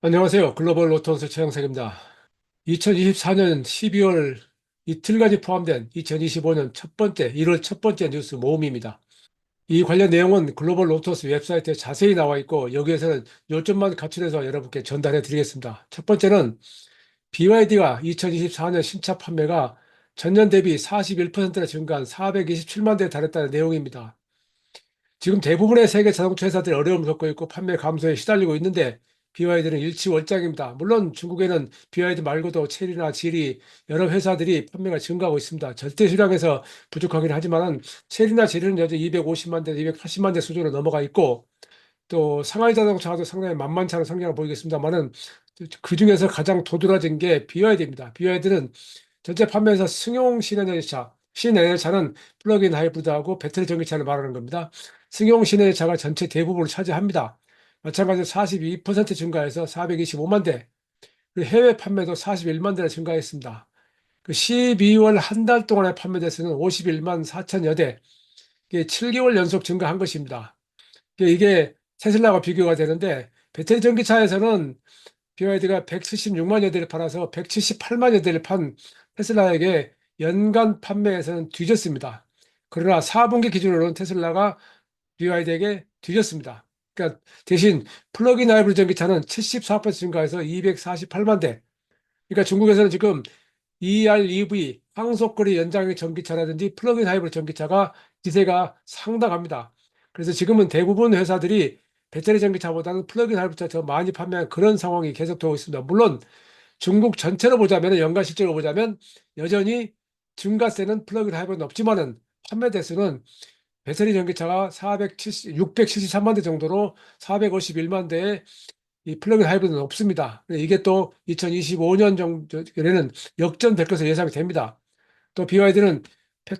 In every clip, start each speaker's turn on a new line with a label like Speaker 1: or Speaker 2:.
Speaker 1: 안녕하세요. 글로벌 로톤스 최영석입니다. 2024년 12월 이틀까지 포함된 2025년 첫 번째, 1월 첫 번째 뉴스 모음입니다. 이 관련 내용은 글로벌 로토스 웹사이트에 자세히 나와 있고 여기에서는 요점만 가출해서 여러분께 전달해 드리겠습니다. 첫 번째는 BYD가 2024년 신차 판매가 전년 대비 41%나 증가한 427만 대에 달했다는 내용입니다. 지금 대부분의 세계 자동차 회사들이 어려움을 겪고 있고 판매 감소에 시달리고 있는데 BYD는 일치월장입니다. 물론 중국에는 BYD 말고도 체리나 지리 여러 회사들이 판매가 증가하고 있습니다. 절대 수량에서 부족하긴 하지만 체리나 지리는 여전히 250만 대, 280만 대 수준으로 넘어가 있고 또 상하이 자동차도 상당히 만만치 않은 성장을 보이겠습니다만은 그 중에서 가장 도드라진 게 BYD입니다. BYD는 전체 판매에서 승용 신에너지차, 신에너지차는 플러그인 하이브리드하고 배터리 전기차를 말하는 겁니다. 승용 신에너지차가 전체 대부분을 차지합니다. 마찬가지로 42% 증가해서 425만 대, 그리고 해외 판매도 41만 대나 증가했습니다. 그 12월 한 달 동안의 판매 대수는 51만 4천여 대, 이게 7개월 연속 증가한 것입니다. 이게 테슬라와 비교가 되는데 배터리 전기차에서는 BYD가 176만여 대를 팔아서 178만여 대를 판 테슬라에게 연간 판매에서는 뒤졌습니다. 그러나 4분기 기준으로는 테슬라가 BYD에게 뒤졌습니다. 그러니까 대신 플러그인 하이브리드 전기차는 74% 증가해서 248만 대. 그러니까 중국에서는 지금 EREV, 항속거리 연장의 전기차라든지 플러그인 하이브리드 전기차가 기세가 상당합니다. 그래서 지금은 대부분 회사들이 배터리 전기차보다는 플러그인 하이브리드차 더 많이 판매하는 그런 상황이 계속되고 있습니다. 물론 중국 전체로 보자면 연간 실적으로 보자면 여전히 증가세는 플러그인 하이브리드 높지만은 판매 대수는 배터리 전기차가 470, 673만 대 정도로 451만 대의 이 플러그인 하이브리드는 없습니다. 이게 또 2025년 정도에는 역전될 것으로 예상이 됩니다. 또 BYD는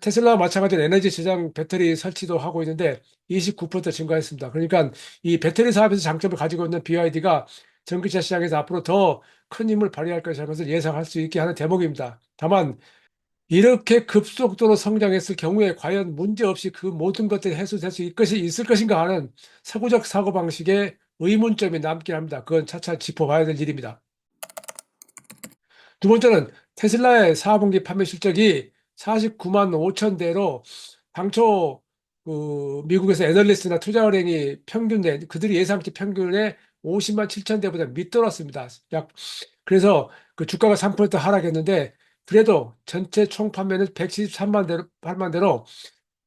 Speaker 1: 테슬라와 마찬가지로 에너지 저장 배터리 설치도 하고 있는데 29% 증가했습니다. 그러니까 이 배터리 사업에서 장점을 가지고 있는 BYD가 전기차 시장에서 앞으로 더 큰 힘을 발휘할 것이라는 것을 예상할 수 있게 하는 대목입니다. 다만 이렇게 급속도로 성장했을 경우에 과연 문제없이 그 모든 것들이 해소될 수 있을 것인가 하는 사고적 사고방식에 의문점이 남긴 합니다. 그건 차차 짚어봐야 될 일입니다. 두 번째는 테슬라의 4분기 판매 실적이 49만 5천 대로 당초 그 미국에서 애널리스트나 투자은행이 평균 내 그들이 예상치 평균에 50만 7천 대보다 밑돌았습니다. 약 그래서 그 주가가 3% 하락했는데 그래도 전체 총 판매는 173만 대로 8만 대로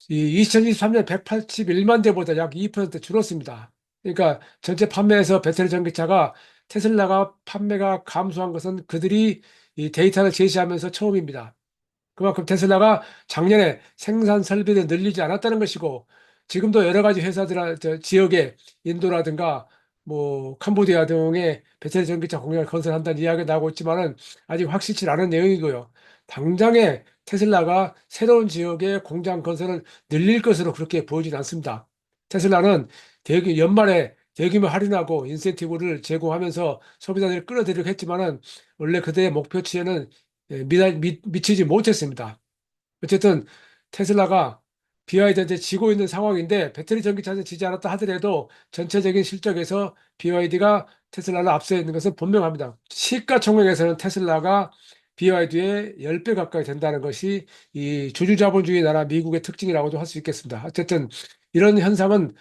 Speaker 1: 이 2023년 181만 대보다 약 2% 줄었습니다. 그러니까 전체 판매에서 배터리 전기차가 테슬라가 판매가 감소한 것은 그들이 이 데이터를 제시하면서 처음입니다. 그만큼 테슬라가 작년에 생산 설비를 늘리지 않았다는 것이고 지금도 여러 가지 회사들 지역에 인도라든가 뭐 캄보디아 등의 배터리 전기차 공장을 건설한다는 이야기가 나오고 있지만은 아직 확실치 않은 내용이고요. 당장에 테슬라가 새로운 지역에 공장 건설을 늘릴 것으로 그렇게 보이진 않습니다. 테슬라는 대규 연말에 대규모 할인하고 인센티브를 제공하면서 소비자들을 끌어들이려고 했지만은 원래 그들의 목표치에는 예, 미, 미 치지 못했습니다. 어쨌든 테슬라가 BYD한테 지고 있는 상황인데 배터리 전기차에서 지지 않았다 하더라도 전체적인 실적에서 BYD가 테슬라를 앞서 있는 것은 분명합니다. 시가총액에서는 테슬라가 BYD의 10배 가까이 된다는 것이 이 주주자본주의 나라 미국의 특징이라고도 할 수 있겠습니다. 어쨌든 이런 현상은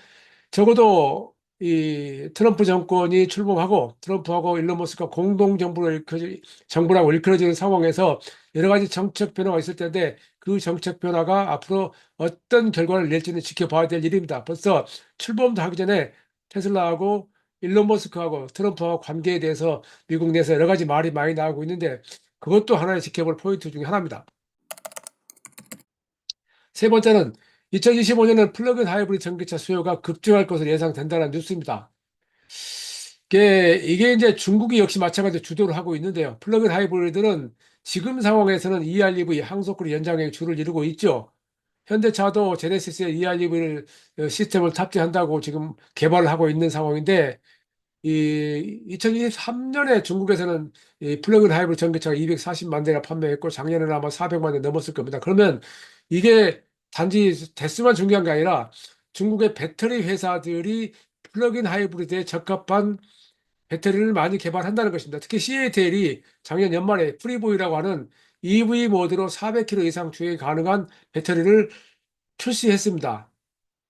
Speaker 1: 적어도 이 트럼프 정권이 출범하고 트럼프하고 일론 머스크가 공동 정부를 정부라고 일컬어지는 상황에서 여러 가지 정책 변화가 있을 텐데 그 정책 변화가 앞으로 어떤 결과를 낼지는 지켜봐야 될 일입니다. 벌써 출범도 하기 전에 테슬라하고 일론 머스크하고 트럼프하고 관계에 대해서 미국 내에서 여러 가지 말이 많이 나오고 있는데 그것도 하나의 지켜볼 포인트 중에 하나입니다. 세 번째는 2025년은 플러그인 하이브리드 전기차 수요가 급증할 것으로 예상된다는 뉴스입니다. 이게, 이제 중국이 역시 마찬가지로 주도를 하고 있는데요. 플러그인 하이브리드는 지금 상황에서는 EREV 항속거리 연장에 주를 이루고 있죠. 현대차도 제네시스에 EREV 시스템을 탑재한다고 지금 개발을 하고 있는 상황인데 이 2023년에 중국에서는 이 플러그인 하이브리드 전기차가 240만 대나 판매했고 작년에는 아마 400만 대 넘었을 겁니다. 그러면 이게 단지 대수만 중요한 게 아니라 중국의 배터리 회사들이 플러그인 하이브리드에 적합한 배터리를 많이 개발한다는 것입니다. 특히 CATL이 작년 연말에 프리보이라고 하는 EV 모드로 400km 이상 주행 가능한 배터리를 출시했습니다.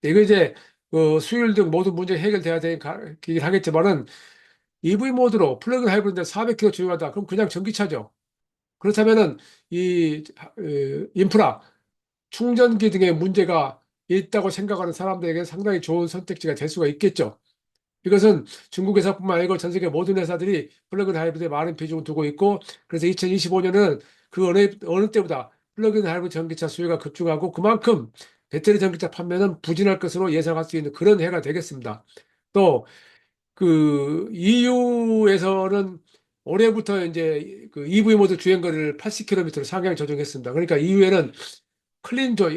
Speaker 1: 이거 이제 그 수율 등 모든 문제 해결돼야 되긴 하겠지만은 EV 모드로 플러그인 하이브리드인데 400km 주행하다 그럼 그냥 전기차죠. 그렇다면은 이 어, 인프라 충전기 등의 문제가 있다고 생각하는 사람들에게 상당히 좋은 선택지가 될 수가 있겠죠. 이것은 중국 회사뿐만 아니고 전 세계 모든 회사들이 플러그인 하이브리드에 많은 비중을 두고 있고 그래서 2025년은 그 어느, 어느 때보다 플러그인 하이브리드 전기차 수요가 급증하고 그만큼 배터리 전기차 판매는 부진할 것으로 예상할 수 있는 그런 해가 되겠습니다. 또 그 EU에서는 올해부터 이제 그 EV 모드 주행거리를 80km로 상향 조정했습니다. 그러니까 EU에는 클린 조,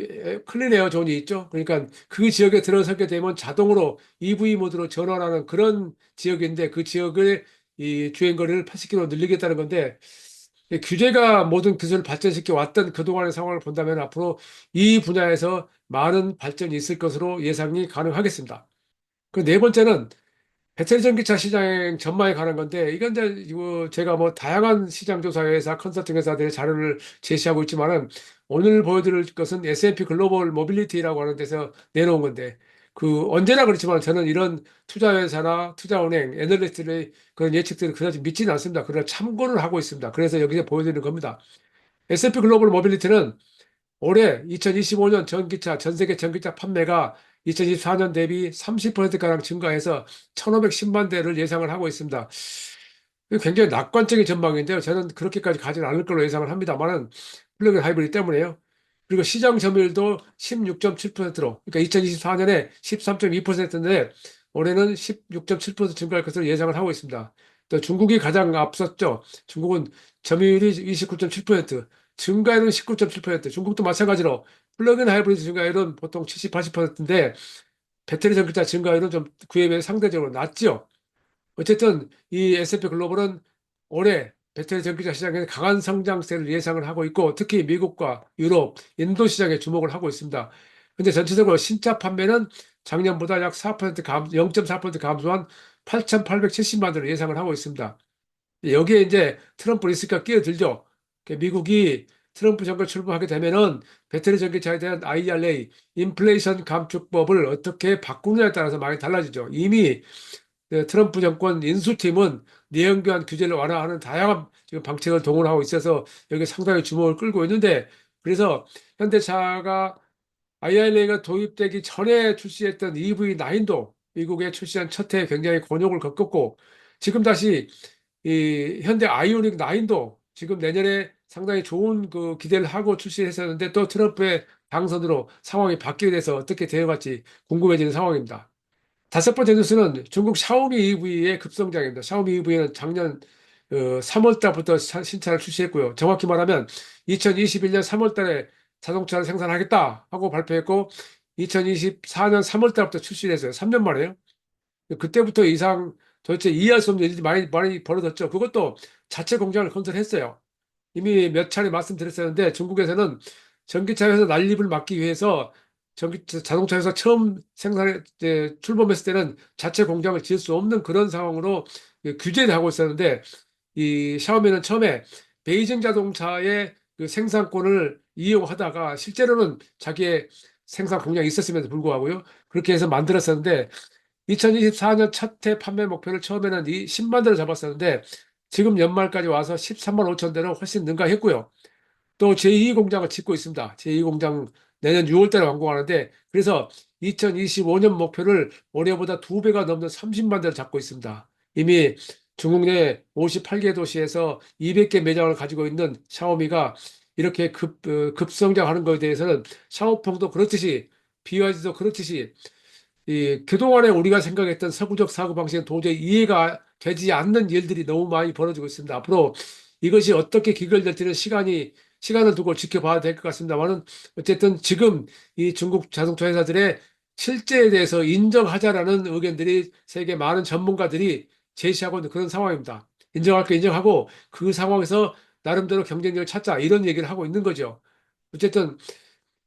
Speaker 1: 클린 에어 존이 있죠. 그러니까 그 지역에 들어서게 되면 자동으로 EV 모드로 전환하는 그런 지역인데 그 지역의 이 주행거리를 80km 늘리겠다는 건데 규제가 모든 기술을 발전시켜 왔던 그동안의 상황을 본다면 앞으로 이 분야에서 많은 발전이 있을 것으로 예상이 가능하겠습니다. 그 네 번째는 배터리 전기차 시장 전망에 관한 건데 이건 이제 제가 뭐 다양한 시장 조사 회사, 컨설팅 회사들의 자료를 제시하고 있지만은 오늘 보여드릴 것은 S&P 글로벌 모빌리티라고 하는 데서 내놓은 건데 그 언제나 그렇지만 저는 이런 투자회사나 투자은행, 애널리스트의 그런 예측들을 그다지 믿지는 않습니다. 그러나 참고를 하고 있습니다. 그래서 여기서 보여드리는 겁니다. S&P 글로벌 모빌리티는 올해 2025년 전기차, 전 세계 전기차 판매가 2024년 대비 30%가량 증가해서 1,510만 대를 예상을 하고 있습니다. 굉장히 낙관적인 전망인데요. 저는 그렇게까지 가지는 않을 걸로 예상을 합니다만은 플러그인 하이브리드 때문에요. 그리고 시장 점유율도 16.7%로, 그러니까 2024년에 13.2%인데 올해는 16.7% 증가할 것으로 예상을 하고 있습니다. 또 중국이 가장 앞섰죠. 중국은 점유율이 29.7%, 증가율은 19.7%, 중국도 마찬가지로 플러그인 하이브리드 증가율은 보통 70, 80%인데 배터리 전기차 증가율은 좀 그에 비해 상대적으로 낮죠. 어쨌든 이 S&P 글로벌은 올해 배터리 전기차 시장에 강한 성장세를 예상을 하고 있고 특히 미국과 유럽, 인도 시장에 주목을 하고 있습니다. 근데 전체적으로 신차 판매는 작년보다 약 4% 감, 0.4% 감소한 8,870만 대를 예상을 하고 있습니다. 여기에 이제 트럼프 리스크가 끼어들죠. 미국이 트럼프 정권 출범하게 되면은 배터리 전기차에 대한 IRA, 인플레이션 감축법을 어떻게 바꾸느냐에 따라서 많이 달라지죠. 이미 그 트럼프 정권 인수팀은 내연기관 규제를 완화하는 다양한 지금 방책을 동원하고 있어서 여기 상당히 주목을 끌고 있는데 그래서 현대차가 IRA가 도입되기 전에 출시했던 EV9도 미국에 출시한 첫해 굉장히 곤욕을 겪었고 지금 다시 이 현대 아이오닉 9도 지금 내년에 상당히 좋은 그 기대를 하고 출시했었는데 또 트럼프의 당선으로 상황이 바뀌게 돼서 어떻게 대응할지 궁금해지는 상황입니다. 다섯 번째 뉴스는 중국 샤오미 EV의 급성장입니다. 샤오미 EV는 작년 3월 어, 달부터 신차를 출시했고요. 정확히 말하면 2021년 3월 달에 자동차를 생산하겠다 하고 발표했고 2024년 3월 달부터 출시를 했어요. 3년 만에요. 그때부터 이상 도대체 이해할 수 없는 일이 많이, 많이 벌어졌죠. 그것도 자체 공장을 건설했어요. 이미 몇 차례 말씀드렸었는데 중국에서는 전기차에서 난립을 막기 위해서 전기 자동차에서 처음 생산에 출범했을 때는 자체 공장을 지을 수 없는 그런 상황으로 규제를 하고 있었는데 이 샤오미는 처음에 베이징 자동차의 그 생산권을 이용하다가 실제로는 자기의 생산 공장이 있었음에도 불구하고요 그렇게 해서 만들었었는데 2024년 첫해 판매 목표를 처음에는 이 10만 대를 잡았었는데 지금 연말까지 와서 13만 5천 대로 훨씬 능가했고요. 또 제2 공장을 짓고 있습니다. 제2 공장 내년 6월 달에 완공하는데 그래서 2025년 목표를 올해보다 두 배가 넘는 30만 대를 잡고 있습니다. 이미 중국 내 58개 도시에서 200개 매장을 가지고 있는 샤오미가 이렇게 급, 어, 급성장하는 것에 대해서는 샤오펑도 그렇듯이 BYD도 그렇듯이 이 그동안에 우리가 생각했던 서구적 사고 방식은 도저히 이해가 되지 않는 일들이 너무 많이 벌어지고 있습니다. 앞으로 이것이 어떻게 기결될지는 시간이 시간을 두고 지켜봐야 될 것 같습니다만은 어쨌든 지금 이 중국 자동차 회사들의 실제에 대해서 인정하자라는 의견들이 세계 많은 전문가들이 제시하고 있는 그런 상황입니다. 인정할 거 인정하고 그 상황에서 나름대로 경쟁력을 찾자 이런 얘기를 하고 있는 거죠. 어쨌든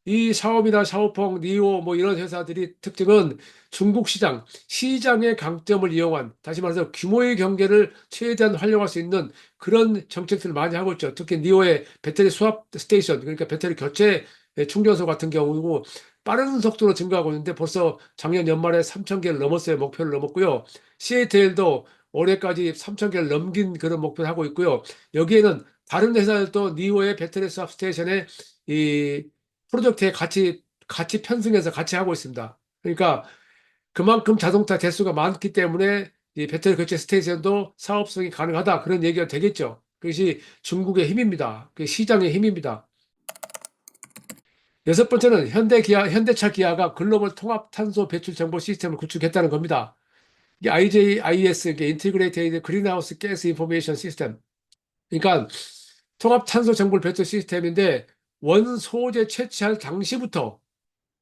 Speaker 1: 이 샤오미나 샤오펑, 니오 뭐 이런 회사들이 특징은 중국 시장, 시장의 강점을 이용한 다시 말해서 규모의 경계를 최대한 활용할 수 있는 그런 정책들을 많이 하고 있죠. 특히 니오의 배터리 수압 스테이션, 그러니까 배터리 교체 충전소 같은 경우고 빠른 속도로 증가하고 있는데 벌써 작년 연말에 3천 개를 넘었어요. 목표를 넘었고요. CATL도 올해까지 3천 개를 넘긴 그런 목표를 하고 있고요. 여기에는 다른 회사들도 니오의 배터리 수압 스테이션에 이 프로젝트에 같이 같이 편승해서 같이 하고 있습니다. 그러니까 그만큼 자동차 대수가 많기 때문에 이 배터리 교체 스테이션도 사업성이 가능하다 그런 얘기가 되겠죠. 그것이 중국의 힘입니다. 그 시장의 힘입니다. 여섯 번째는 현대 기아, 현대차 기아가 글로벌 통합 탄소 배출 정보 시스템을 구축했다는 겁니다. 이게 IJIS, 이게 가스 인포메이션 시스템. 그러니까 통합 탄소 정보 배출 시스템인데 원 소재 채취할 당시부터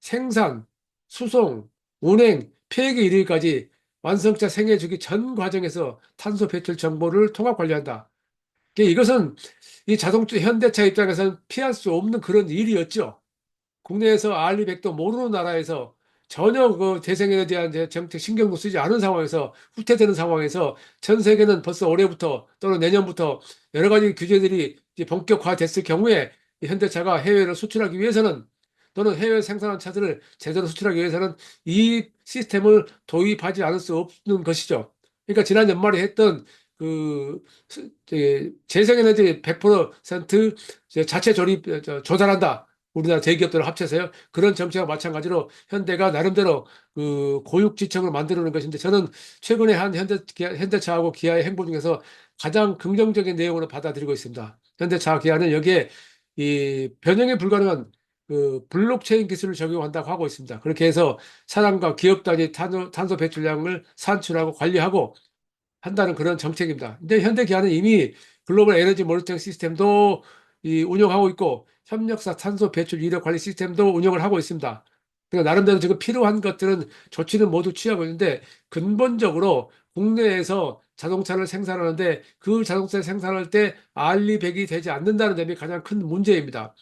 Speaker 1: 생산, 수송, 운행, 폐기 이르기까지 완성차 생애 주기 전 과정에서 탄소 배출 정보를 통합 관리한다. 이것은 이 자동차 현대차 입장에서는 피할 수 없는 그런 일이었죠. 국내에서 알리백도 모르는 나라에서 전혀 그 재생에너지에 대한 정책 신경도 쓰지 않은 상황에서 후퇴되는 상황에서 전 세계는 벌써 올해부터 또는 내년부터 여러 가지 규제들이 본격화됐을 경우에 이 현대차가 해외로 수출하기 위해서는 또는 해외 생산한 차들을 제대로 수출하기 위해서는 이 시스템을 도입하지 않을 수 없는 것이죠. 그러니까 지난 연말에 했던 그 재생에너지 100% 자체 조립 저, 조달한다. 우리나라 대기업들을 합쳐서요. 그런 정책과 마찬가지로 현대가 나름대로 그 고육지청을 만들어낸 것인데 저는 최근에 한 현대 현대차하고 기아의 행보 중에서 가장 긍정적인 내용으로 받아들이고 있습니다. 현대차 기아는 여기에 이 변형이 불가능한 그 블록체인 기술을 적용한다고 하고 있습니다. 그렇게 해서 사람과 기업 단위 탄소, 탄소 배출량을 산출하고 관리하고 한다는 그런 정책입니다. 근데 현대 기아는 이미 글로벌 에너지 모니터링 시스템도 이 운영하고 있고 협력사 탄소 배출 이력 관리 시스템도 운영을 하고 있습니다. 그러니까 나름대로 지금 필요한 것들은 조치는 모두 취하고 있는데 근본적으로 국내에서 자동차를 생산하는데 그 자동차를 생산할 때 알리백이 되지 않는다는 점이 가장 큰 문제입니다.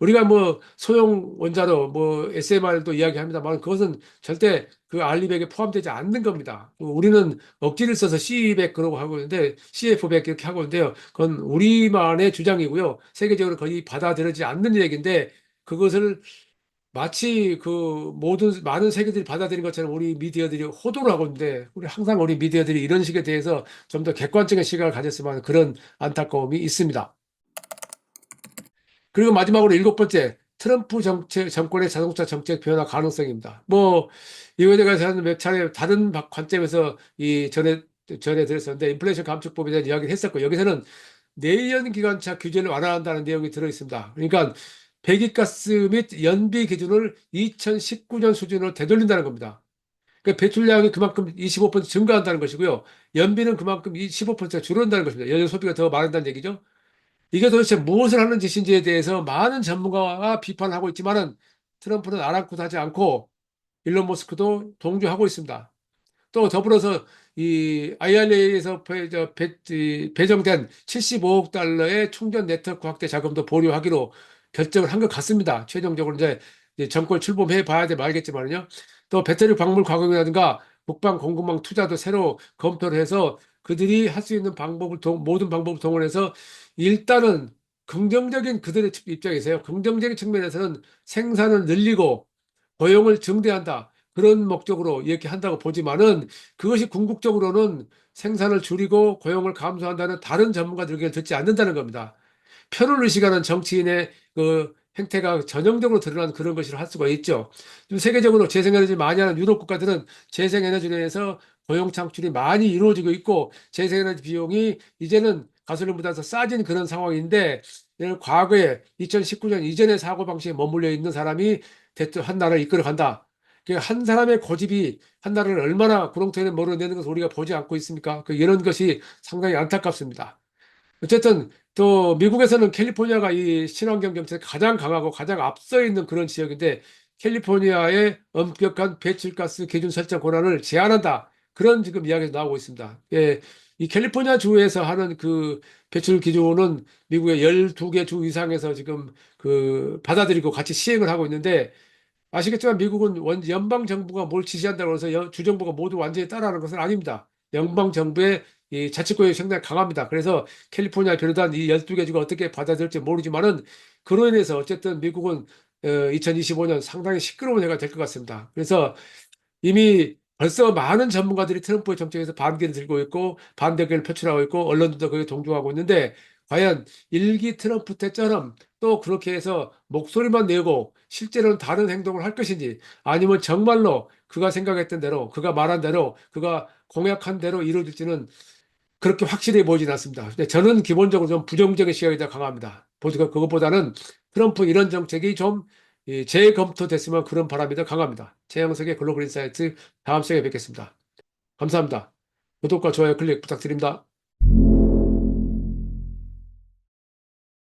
Speaker 1: 우리가 뭐 소형 원자로 뭐 SMR도 이야기합니다만 그것은 절대 그 알리백에 포함되지 않는 겁니다. 우리는 억지를 써서 C100 그러고 하고 있는데 CF100 이렇게 하고 있는데요. 그건 우리만의 주장이고요. 세계적으로 거의 받아들여지지 않는 얘기인데 그것을 마치 그 모든 많은 세계들이 받아들인 것처럼 우리 미디어들이 호도를 하고 있는데 우리 항상 우리 미디어들이 이런 식에 대해서 좀 더 객관적인 시각을 가졌으면 하는 그런 안타까움이 있습니다. 그리고 마지막으로 일곱 번째, 트럼프 정책, 정권의 자동차 정책 변화 가능성입니다. 뭐, 이거에 대해서는 몇 차례 다른 바- 관점에서 이 전에, 전에 들었었는데, 인플레이션 감축법에 대한 이야기를 했었고, 여기서는 내연 기관차 규제를 완화한다는 내용이 들어 있습니다. 그러니까 배기가스 및 연비 기준을 2019년 수준으로 되돌린다는 겁니다. 그러니까 배출량이 그만큼 25% 증가한다는 것이고요. 연비는 그만큼 15%가 줄어든다는 것입니다. 연료 소비가 더 많아진다는 얘기죠. 이게 도대체 무엇을 하는 짓인지에 대해서 많은 전문가가 비판하고 있지만은 트럼프는 아랑곳 하지 않고 일론 머스크도 동조하고 있습니다. 또 더불어서 이 IRA에서 배정된 75억 달러의 충전 네트워크 확대 자금도 보류하기로 결정을 한 것 같습니다. 최종적으로 이제, 정권 출범해 봐야 돼 말겠지만요. 또 배터리 광물 가공이라든가 국방 공급망 투자도 새로 검토를 해서 그들이 할 수 있는 방법을 동- 모든 방법을 동원해서 일단은 긍정적인 그들의 입장에서요. 긍정적인 측면에서는 생산을 늘리고 고용을 증대한다. 그런 목적으로 이렇게 한다고 보지만은 그것이 궁극적으로는 생산을 줄이고 고용을 감소한다는 다른 전문가들 의견을 듣지 않는다는 겁니다. 표를 의식하는 정치인의 그 행태가 전형적으로 드러난 그런 것이라 할 수가 있죠. 지금 세계적으로 재생에너지 많이 하는 유럽 국가들은 재생에너지로 해서 고용 창출이 많이 이루어지고 있고 재생에너지 비용이 이제는 가솔린보다 더 싸진 그런 상황인데 과거에 2019년 이전의 사고 방식에 머물러 있는 사람이 대통령 한 나라를 이끌어 간다. 그한 사람의 고집이 한 나라를 얼마나 구렁텅이에 몰아내는 것을 우리가 보지 않고 있습니까? 그 이런 것이 상당히 안타깝습니다. 어쨌든 또 미국에서는 캘리포니아가 이 친환경 정책에 가장 강하고 가장 앞서 있는 그런 지역인데 캘리포니아의 엄격한 배출가스 기준 설정 권한을 제한한다. 그런 지금 이야기가 나오고 있습니다. 예, 이 캘리포니아 주에서 하는 그 배출 기준은 미국의 12개 주 이상에서 지금 그 받아들이고 같이 시행을 하고 있는데 아시겠지만 미국은 원 연방 정부가 뭘 지시한다고 해서 여- 주정부가 모두 완전히 따라하는 것은 아닙니다. 연방 정부의 이 자치권이 상당히 강합니다. 그래서 캘리포니아 비롯한 이 12개 주가 어떻게 받아들일지 모르지만은 그로 인해서 어쨌든 미국은 2025년 상당히 시끄러운 해가 될 것 같습니다. 그래서 이미 벌써 많은 전문가들이 트럼프의 정책에서 반기를 들고 있고 반대기를 표출하고 있고 언론들도 거기에 동조하고 있는데 과연 일기 트럼프 때처럼 또 그렇게 해서 목소리만 내고 실제로는 다른 행동을 할 것인지 아니면 정말로 그가 생각했던 대로 그가 말한 대로 그가 공약한 대로 이루어질지는 그렇게 확실해 보이진 않습니다. 근데 저는 기본적으로 좀 부정적인 시각이 더 강합니다. 보니까 그것보다는 트럼프 이런 정책이 좀 이, 재검토됐으면 그런 바람이 더 강합니다. 최영석의 글로벌 인사이트 다음 시간에 뵙겠습니다. 감사합니다. 구독과 좋아요 클릭 부탁드립니다.